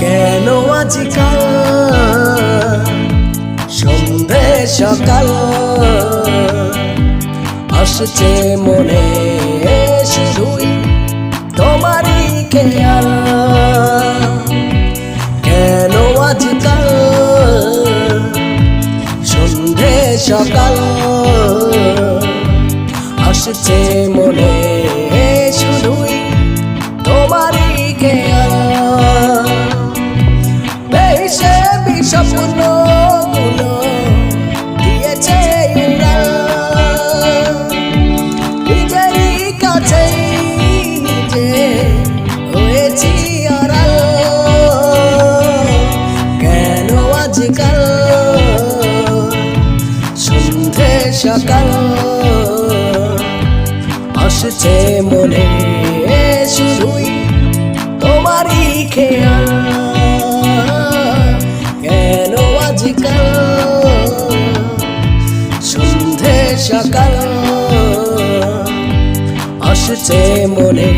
কেন সন্ধে সকাল। আসছে মনে শুধুই তোমারই খেয়াল। আসছে সকাল আসছে মনে শুধুই তোমারই খেয়াল। কেন আজকাল সন্ধে সকাল আসছে মনে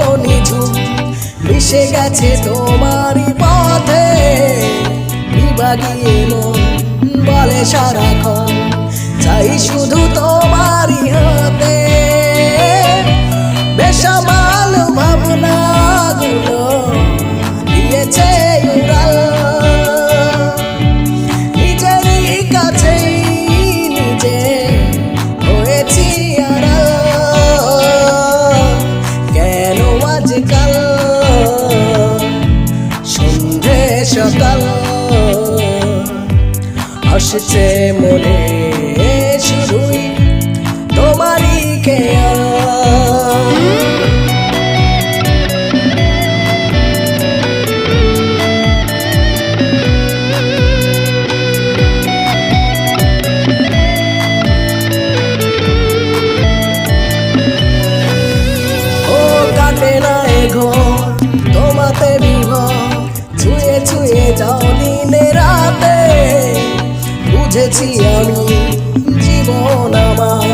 নিঝুম। মিশে গেছে তোমারই পথে। বিভাগীয় মন বলে সারাক্ষণ। চাই শুধু তোমারই আসছে মনে শুধুই তোমারই এ ঘর তোমাতে বিভর ছুঁয়ে ছুঁয়ে যাও দিনে রাতে। বুঝেছি আমি জীবন আমার।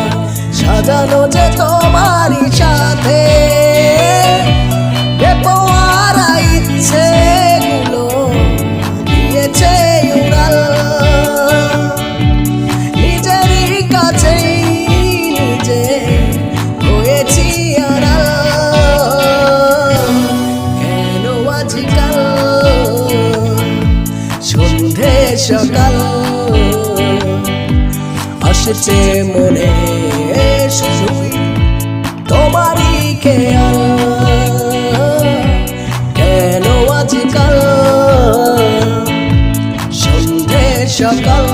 সাজানো যে তোমারই সাথে। বেপোয়ারা আসছে মনে শুধুই তোমারই খেয়াল কেন আজকাল? সন্ধে সকাল।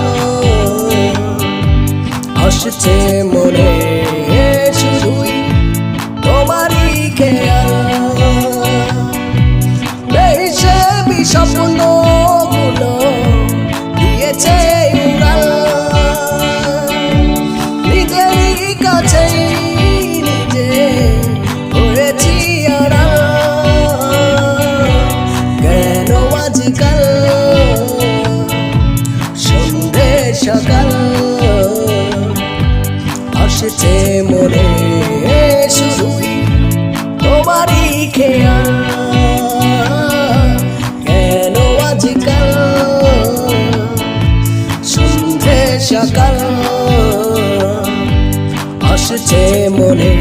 আসছে মনে শুধুই তোমারই খেয়াল আজকাল সন্ধে সকাল আসছে মনে শুধুই তোমারই খেয়াল। কেন আজকাল সন্ধে সকাল আসছে মনে